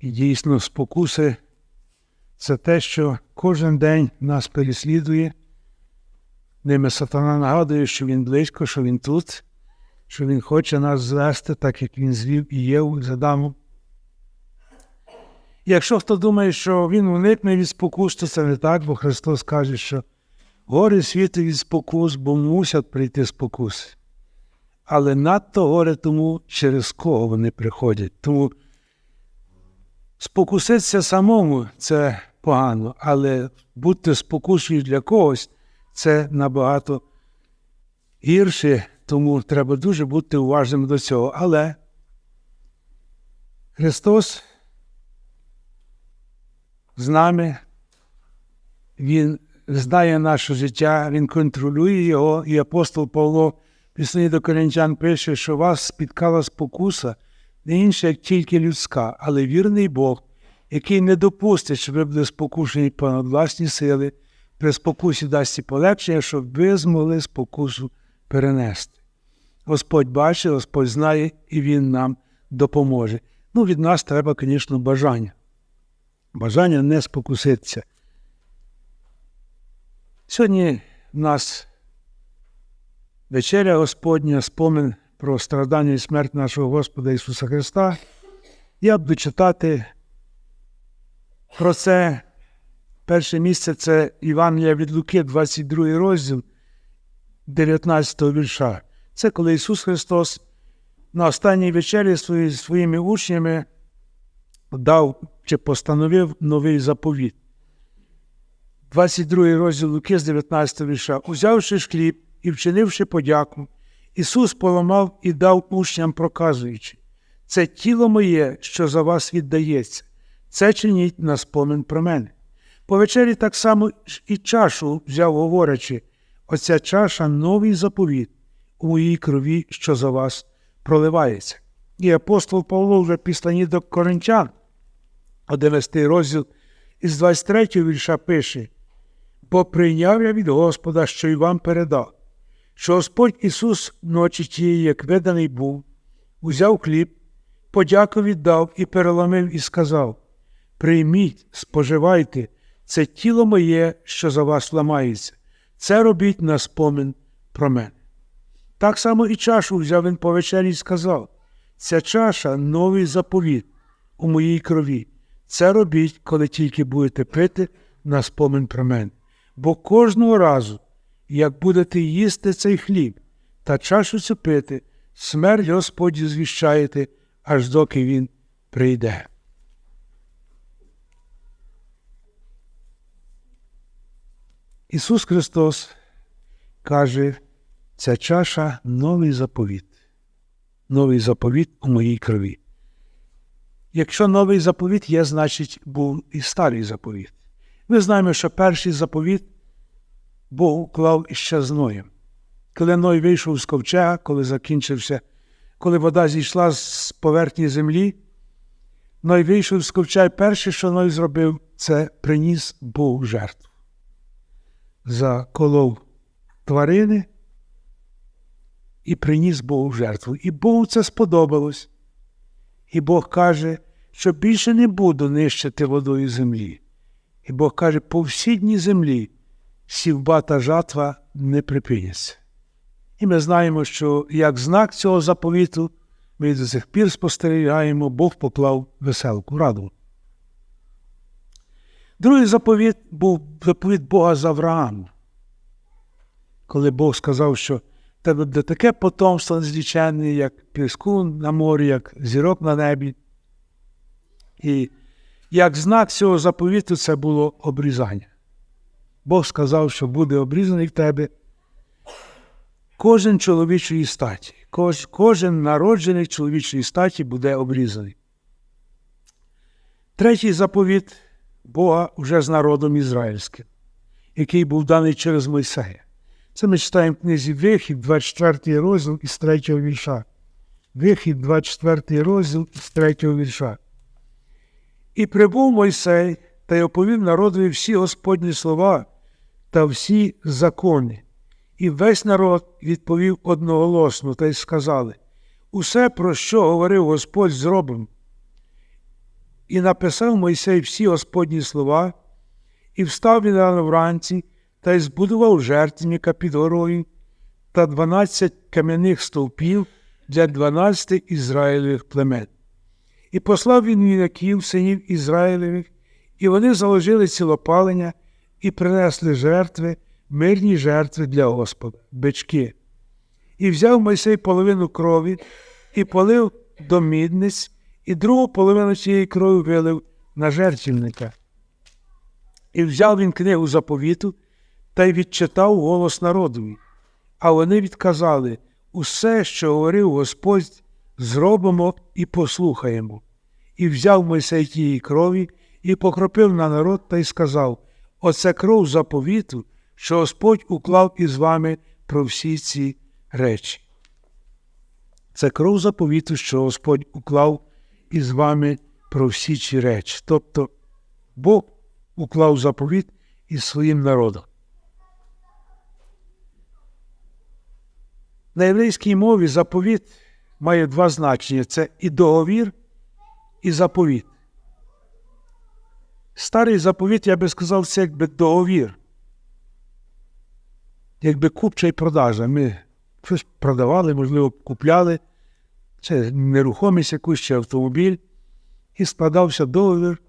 І дійсно, спокуси це те, що кожен день нас переслідує. Ними сатана нагадує, що він близько, що він тут, що він хоче нас звести, так як він звів і Єву з Адамом. Якщо хто думає, що він уникне від спокус, то це не так, бо Христос каже, що горе світу від спокус, бо мусять прийти спокуси. Але надто горе тому, через кого вони приходять. Тому спокуситися самому це погано, але бути спокусою для когось це набагато гірше, тому треба дуже бути уважним до цього. Але Христос з нами, Він знає наше життя, Він контролює його, і апостол Павло пісні до коринтян пише, що вас спіткала спокуса, не інша, як тільки людська, але вірний Бог, який не допустить, щоб ви були спокушені понад власні сили, при спокусі дасть і полегшення, щоб ви змогли спокусу перенести. Господь бачить, Господь знає, і Він нам допоможе. Ну, від нас треба, звісно, бажання. Бажання не спокуситися. Сьогодні в нас вечеря Господня, спомин про страдання і смерть нашого Господа Ісуса Христа. Я буду читати про це. Перше місце це Івангелія від Луки, 22 розділ 19 вірша. Це коли Ісус Христос на останній вечері свої, своїми учнями дав чи постановив новий заповіт. 22 розділ Луки з 19 вірша. Узявши ж хліб і вчинивши подяку, Ісус поламав і дав учням, проказуючи, це тіло моє, що за вас віддається, це чиніть на спомин про мене. По вечері так само і чашу взяв, говорячи, оця чаша новий заповіт у моїй крові, що за вас проливається. І апостол Павло вже після до Коринтян, 11 розділ із 23 вірша пише, бо прийняв я від Господа, що й вам передав, що Господь Ісус ночі тієї, як виданий був, узяв хліб, подяку віддав і переломив, і сказав: Прийміть, споживайте, це тіло моє, що за вас ламається, це робіть на спомин про мене. Так само і чашу взяв він по вечері і сказав: Ця чаша новий заповіт у моїй крові. Це робіть, коли тільки будете пити на спомин про мене. Бо кожного разу, як будете їсти цей хліб та чашу цю смерть Господі звіщаєте, аж доки Він прийде. Ісус Христос каже, ця чаша новий заповіт, новий заповіт у моїй крові. Якщо новий заповіт є, значить був і старий заповіт. Ми знаємо, що перший заповіт Бог уклав іще з Ноєм. Коли Ной вийшов з ковчега, коли закінчився, коли вода зійшла з поверхні землі, Ной вийшов з ковчега, і перше, що Ной зробив, це приніс Богу жертву. Заколов тварини і приніс Богу жертву. І Богу це сподобалось. І Бог каже, що більше не буду нищити водою землі. І Бог каже, по всій дні землі сівба та жатва не припиняться. І ми знаємо, що як знак цього заповіту ми до сих пір спостерігаємо, Бог поклав веселку раду. Другий заповіт був заповіт Бога з Авраамом. Коли Бог сказав, що тебе буде таке потомство незліченне, як піску на морі, як зірок на небі. І як знак цього заповіту це було обрізання. Бог сказав, що буде обрізаний в тебе кожен чоловічої статі, кож, кожен народжений чоловічої статі буде обрізаний. Третій заповіт Бога вже з народом ізраїльським, який був даний через Мойсея. Це ми читаємо в книзі Вихід, 24 розділ із 3 вірша. Вихід, 24 розділ із 3 вірша. І прибув Мойсей та й оповів народові всі Господні слова та всі закони. І весь народ відповів одноголосно та й сказали: Усе, про що говорив Господь, зробимо. І написав Мойсей всі Господні слова, і встав він рано вранці, та й збудував жертвенника під горою та дванадцять кам'яних стовпів для дванадцяти Ізраїлевих племен. І послав він юнаків, синів Ізраїлевих, і вони заложили цілопалення і принесли жертви, мирні жертви для Господа, бички. І взяв Мойсей половину крові і полив до мідниць, і другу половину цієї крові вилив на жертвенника. І взяв він книгу заповіту та й відчитав голос народові. А вони відказали усе, що говорив Господь, зробимо і послухаємо. І взяв Мойсей тієї крові і покропив на народ та й сказав: Оце кров заповіту, що Господь уклав із вами про всі ці речі. Це кров заповіту, що Господь уклав із вами про всі ці речі. Тобто Бог уклав заповіт із своїм народом. На єврейській мові заповіт має два значення: це і договір, і заповіт. Старий заповіт, я би сказав, це якби договір. Якби купча і продажа. Ми щось продавали, можливо, купляли, це нерухомість якусь чи автомобіль, і складався договір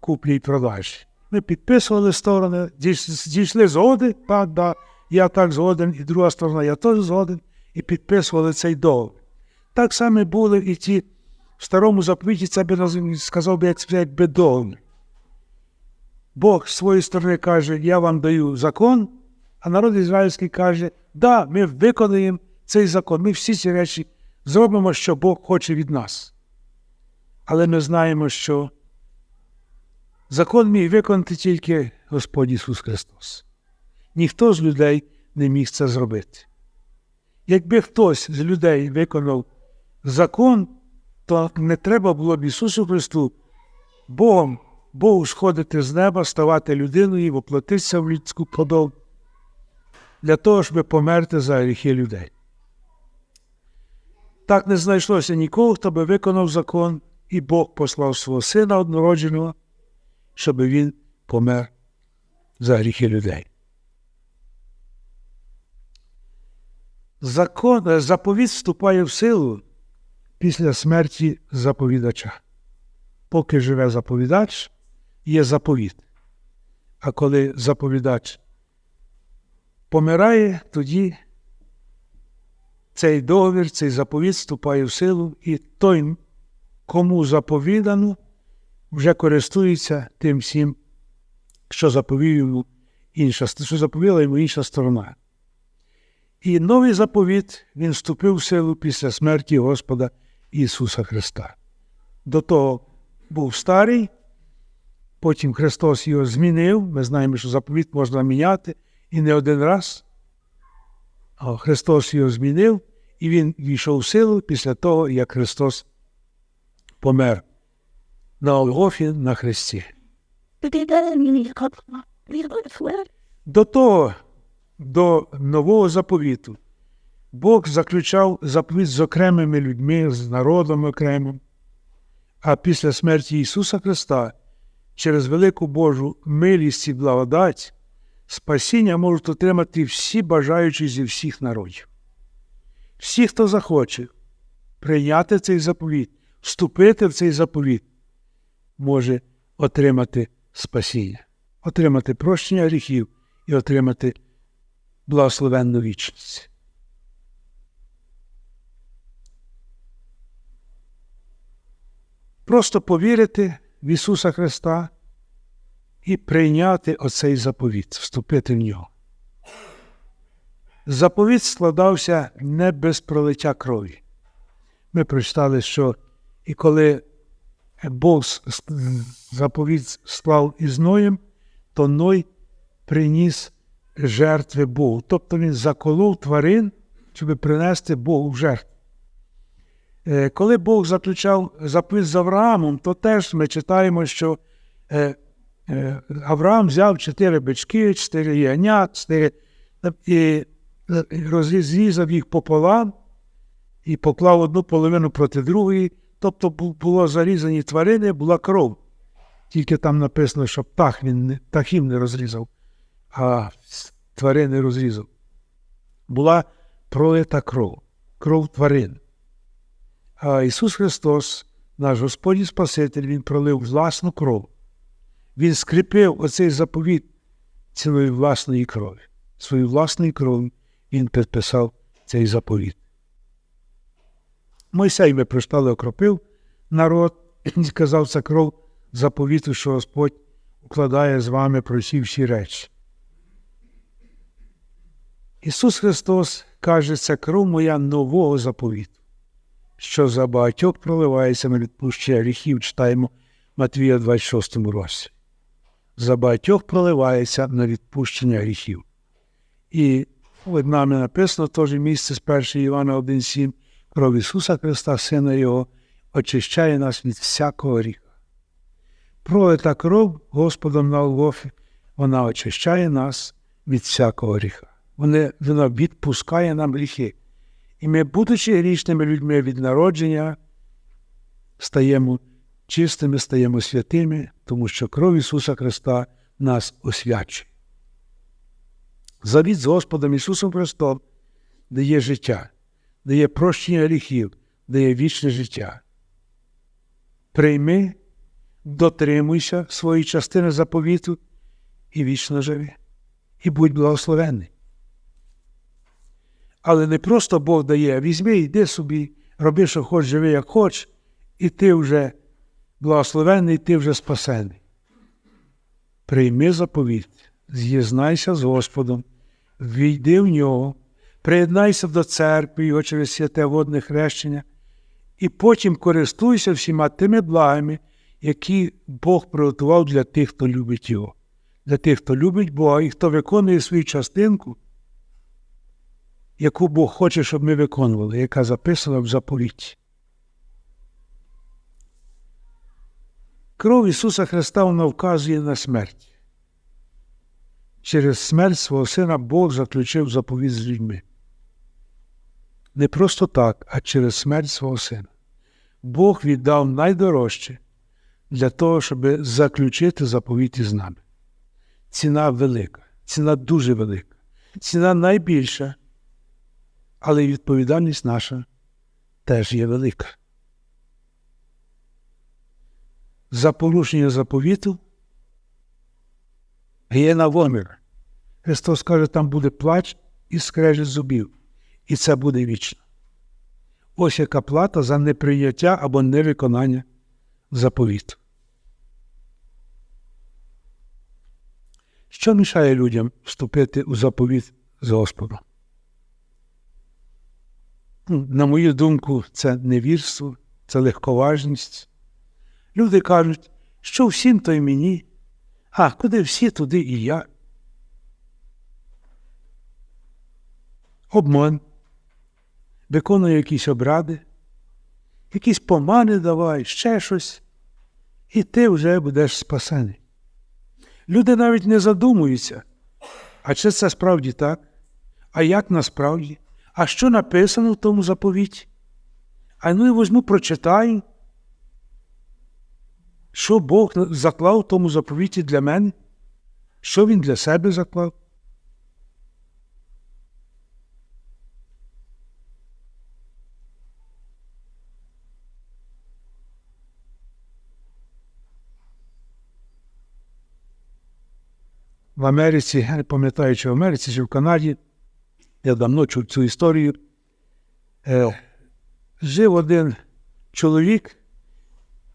куплі і продажі. Ми підписували сторони, дійш- дійшли згоди, так, да, я так згоден, і друга сторона, я теж згоден, і підписували цей договір. Так само були і ті в старому заповіті, це би сказав би, як якби договір. Бог з своєї сторони каже, я вам даю закон, а народ ізраїльський каже, да, ми виконаємо цей закон, ми всі ці речі зробимо, що Бог хоче від нас. Але ми знаємо, що закон міг виконати тільки Господь Ісус Христос. Ніхто з людей не міг це зробити. Якби хтось з людей виконав закон, то не треба було б Ісусу Христу Богом, Богу сходити з неба, ставати людиною і воплотитися в людську подобу для того, щоб померти за гріхи людей. Так не знайшлося нікого, хто би виконав закон, і Бог послав свого сина однородженого, щоб він помер за гріхи людей. Закон, е, заповіт вступає в силу після смерті заповідача. Поки живе заповідач, є заповіт. А коли заповідач помирає, тоді цей договір, цей заповіт вступає в силу, і той, кому заповідано, вже користується тим всім, що заповів йому інша, що заповіла йому інша сторона. І новий заповіт він вступив в силу після смерті Господа Ісуса Христа. До того був старий, потім Христос його змінив. Ми знаємо, що заповіт можна міняти і не один раз. А Христос його змінив, і він війшов в силу після того, як Христос помер на Олгофі на Христі. До того, до нового заповіту, Бог заключав заповіт з окремими людьми, з народом окремим. А після смерті Ісуса Христа через велику Божу милість і благодать спасіння можуть отримати всі бажаючі зі всіх народів. Всі, хто захоче прийняти цей заповіт, вступити в цей заповіт, може отримати спасіння, отримати прощення гріхів і отримати благословенну вічність. Просто повірити в Ісуса Христа і прийняти оцей заповіт, вступити в нього. Заповіт складався не без пролиття крові. Ми прочитали, що і коли Бог заповіт склав із Ноєм, то Ной приніс жертви Богу. Тобто він заколов тварин, щоб принести Богу в жертву. Е, Коли Бог заключав заповіт з Авраамом, то теж ми читаємо, що е, е, Авраам взяв чотири бички, чотири ягнят, чотири і розрізав їх пополам і поклав одну половину проти другої, тобто було зарізані тварини, була кров. Тільки там написано, що птах він птахів не розрізав, а тварини розрізав. Була пролита кров, кров тварин. Ісус Христос, наш Господь і Спаситель, Він пролив власну кров. Він скріпив оцей заповіт цілої власної крові. Своєю власною кров'ю Він підписав цей заповіт. Мойсей ми прочитали, окропив народ і сказав, це кров заповіту, що Господь укладає з вами про всі всі речі. Ісус Христос каже, це кров моя нового заповіту, що за багатьох проливається на відпущення гріхів, читаємо Матвія 26 році. За багатьох проливається на відпущення гріхів. І перед нами написано теж місце з 1 Івана 1,7 кров Ісуса Христа, Сина Його, очищає нас від всякого гріха. Пролита кров Господом на Голгофі, вона очищає нас від всякого гріха. Вона відпускає нам гріхи. І ми, будучи грішними людьми від народження, стаємо чистими, стаємо святими, тому що кров Ісуса Христа нас освячує. Завіт з Господом Ісусом Христом дає життя, дає прощення гріхів, дає вічне життя. Прийми, дотримуйся своєї частини заповіту і вічно живи, і будь благословений. Але не просто Бог дає, візьми, йди собі, роби, що хоч, живи, як хоч, і ти вже благословений, ти вже спасений. Прийми заповіт, з'єднайся з Господом, війди в нього, приєднайся до церкви його через святе водне хрещення, і потім користуйся всіма тими благами, які Бог приготував для тих, хто любить Його, для тих, хто любить Бога і хто виконує свою частинку, яку Бог хоче, щоб ми виконували, яка записана в заповіті. Кров Ісуса Христа вона вказує на смерть. Через смерть свого Сина Бог заключив заповіт з людьми. Не просто так, а через смерть свого Сина. Бог віддав найдорожче для того, щоб заключити заповіт із нами. Ціна велика, ціна дуже велика, ціна найбільша, але й відповідальність наша теж є велика. За порушення заповіту гієна вомір. Христос каже, там буде плач і скрежет зубів, і це буде вічно. Ось яка плата за неприйняття або невиконання заповіту. Що мішає людям вступити у заповіт з Господом? Ну, На мою думку, це невірство, це легковажність. Люди кажуть, що всім то й мені, а куди всі, туди і я. Обман, виконує якісь обради, якісь помани давай, ще щось, і ти вже будеш спасений. Люди навіть не задумуються, а чи це справді так? А як насправді? А що написано в тому заповіті? А ну і возьму, прочитаю, що Бог заклав в тому заповіті для мене, що Він для себе заклав. В Америці, я не пам'ятаю, чи в Америці, чи в Канаді, я давно чув цю історію. Е, жив один чоловік,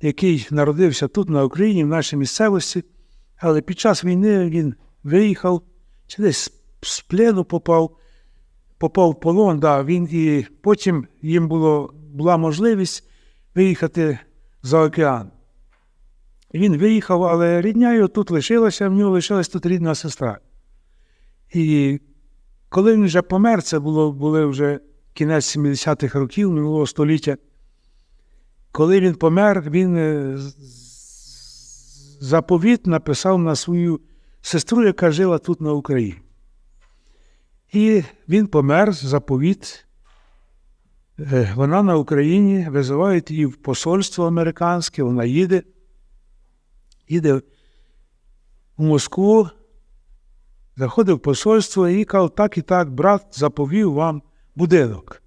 який народився тут, на Україні, в нашій місцевості, але під час війни він виїхав, чи десь з плену попав, попав в полон, да, він і потім їм було, була можливість виїхати за океан. Він виїхав, але рідня його тут лишилася, в нього лишилась тут рідна сестра. І коли він вже помер, це було були вже кінець 70-х років минулого століття. Коли він помер, він е, заповіт написав на свою сестру, яка жила тут на Україні. І він помер, заповіт Е, Вона на Україні, визивають її в посольство американське, вона їде, їде в Москву, заходить в посольство і каже, так і так, брат заповів вам будинок.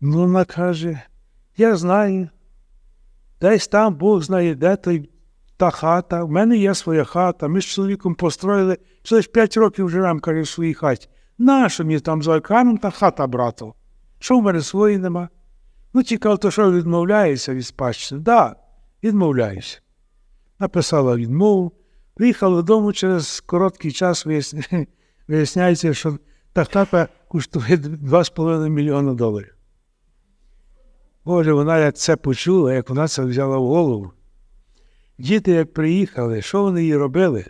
Ну, вона каже, я знаю, десь там Бог знає, де той, та хата. В мене є своя хата. Ми з чоловіком построїли, через 5 років живемо, каже, в своїй хаті. Нащо мені там за океаном та хата, брату? Що в мене своєї нема? Ну, цікаво, то що відмовляється від спадщини? Да, відмовляюся. Написала відмову, приїхала додому через короткий час, виясняється, що та хата коштує 2,5 мільйона доларів. Боже, вона як це почула, як вона це взяла в голову. Діти, як приїхали, що вони їй робили?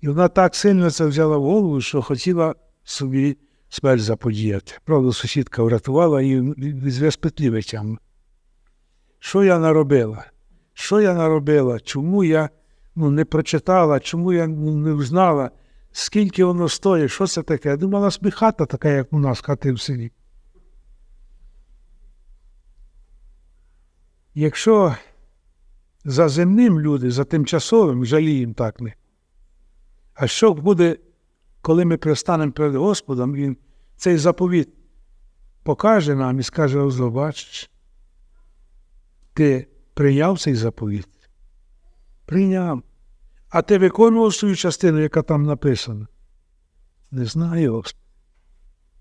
І вона так сильно це взяла в голову, що хотіла собі смерть заподіяти. Правда, сусідка врятувала її зв'язпетлі витягнула. Що я наробила? Що я наробила? Чому я ну, не прочитала, чому я не знала, скільки воно стоїть, що це таке? Я думала, собі хата така, як у нас, хати в селі. Якщо за земним люди, за тимчасовим, жаліємо так не. А що буде, коли ми пристанемо перед Господом, Він цей заповіт покаже нам і скаже, ось бачиш, ти прийняв цей заповіт? Прийняв. А ти виконував свою частину, яка там написана? Не знаю.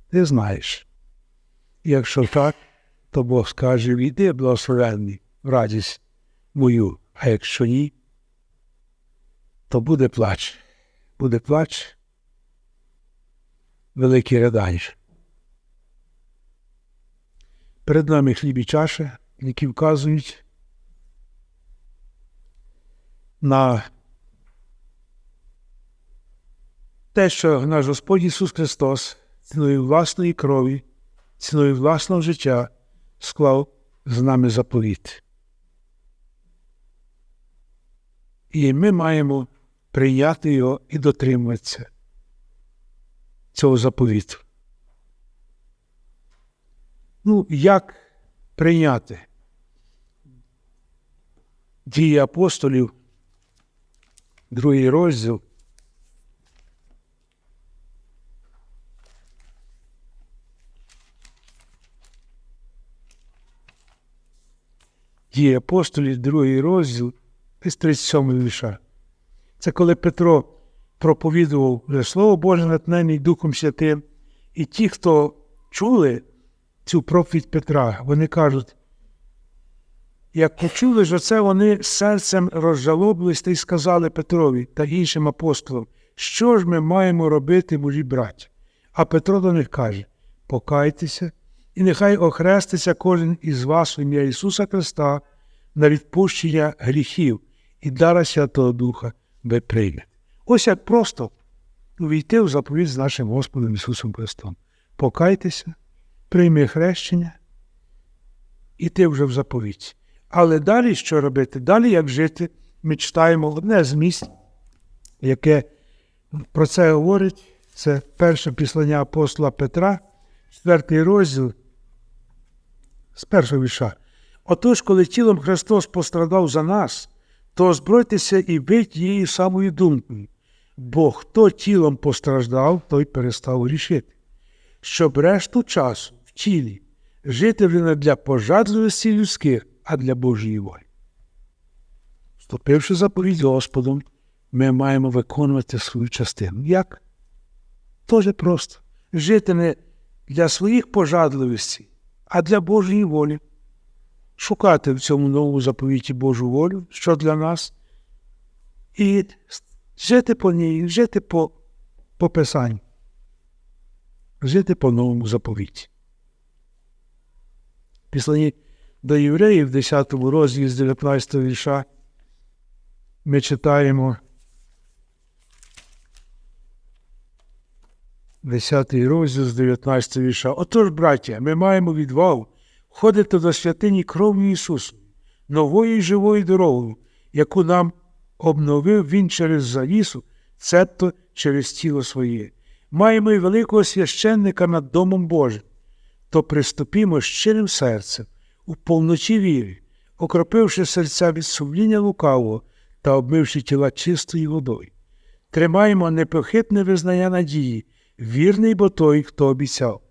Ти знаєш. Якщо так, то Бог скаже, війди, благословенний, в радість мою. А якщо ні, то буде плач. Буде плач, великий ридання. Перед нами хліб і чаша, які вказують на те, що наш Господь Ісус Христос ціною власної крові, ціною власного життя склав з нами заповіт. І ми маємо прийняти його і дотримуватися цього заповіту. Ну, як прийняти дії апостолів, другий розділ. Дії апостолів, другий розділ, із 37 віша. Це коли Петро проповідував Слово Боже натхнений Духом Святим, і ті, хто чули цю проповідь Петра, вони кажуть, як почули ж оце, вони серцем розжалобились та й сказали Петрові та іншим апостолам, що ж ми маємо робити, мужі браті? А Петро до них каже: покайтеся, і нехай охреститься кожен із вас в ім'я Ісуса Христа на відпущення гріхів і дара Святого Духа ви приймете. Ось як просто увійти в заповідь з нашим Господом Ісусом Христом. Покайтеся, прийми хрещення, і ти вже в заповіті. Але далі що робити? Далі як жити? Ми читаємо одне з місць, яке про це говорить. Це перше післання апостола Петра, четвертий розділ з першого віша. Отож, коли тілом Христос пострадав за нас, то озбройтеся і ви тією самою думкою, бо хто тілом постраждав, той перестав грішити, щоб решту часу в тілі жити не для пожадливості людських, а для Божої волі. Вступивши заповідь Господом, ми маємо виконувати свою частину. Як? Дуже просто. Жити не для своїх пожадливостей, а для Божої волі. Шукати в цьому новому заповіті Божу волю, що для нас, і жити по ній, жити по, по Писанню, жити по новому заповіті. Післані до євреїв в 10 розділі з 19 вірша ми читаємо 10 розділ з 19 вірша. Отож, браття, ми маємо відвагу входити до святині кров'ю Ісусу, новою і живою дорогою, яку нам обновив Він через завісу, цебто через тіло своє. Маємо й великого священника над Домом Божим. то приступімо щирим серцем, у повноті віри, окропивши серця від сумління лукавого та обмивши тіла чистою водою. Тримаємо непохитне визнання надії, вірний бо той, хто обіцяв,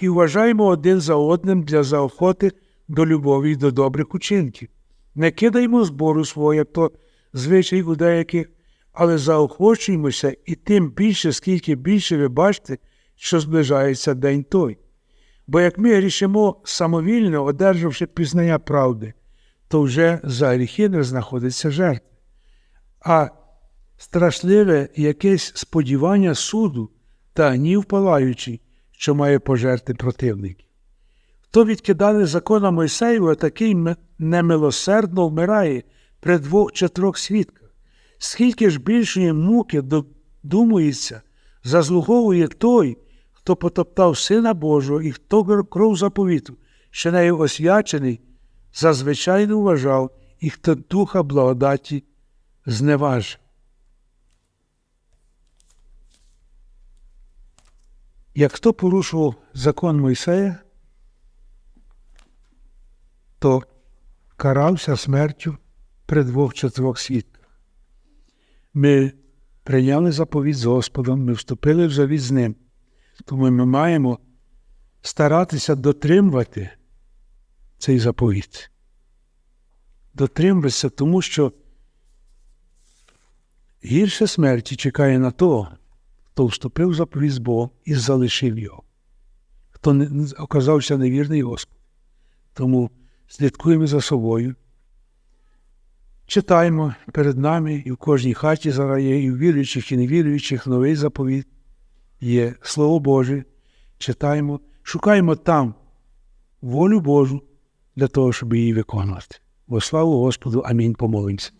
і вважаємо один за одним для заохоти до любові й до добрих учинків. Не кидаємо збору свого, як то звичай у деяких, але заохочуємося і тим більше, скільки більше ви бачите, що зближається день той. Бо як ми грішимо самовільно, одержавши пізнання правди, то вже за гріхи не знаходиться жертва. А страшливе якесь сподівання суду та гнів палаючий, що має пожерти противників. Хто відкидає закона Мойсеєва, такий немилосердно вмирає при двох чи трьох свідках. Скільки ж більшої муки додумується, заслуговує той, хто потоптав Сина Божого і хто кров заповіту, що нею освячений, зазвичайно вважав і хто духа благодаті зневажив. Як хто порушував закон Мойсея, то карався смертю при двох чи трьох свідках. Ми прийняли заповідь з Господом, ми вступили в завіт з ним, тому ми маємо старатися дотримувати цей заповіт. Дотримуватися, тому що гірше смерті чекає на того, хто вступив в заповідь з Богом і залишив його, хто не, оказався невірний Господь. Тому слідкуємо за собою. Читаємо перед нами і в кожній хаті зараз є, і в віруючих, і невіруючих новий заповіт. Є Слово Боже, читаємо, шукаємо там волю Божу для того, щоб її виконувати. Во славу Господу, амінь, помолимося.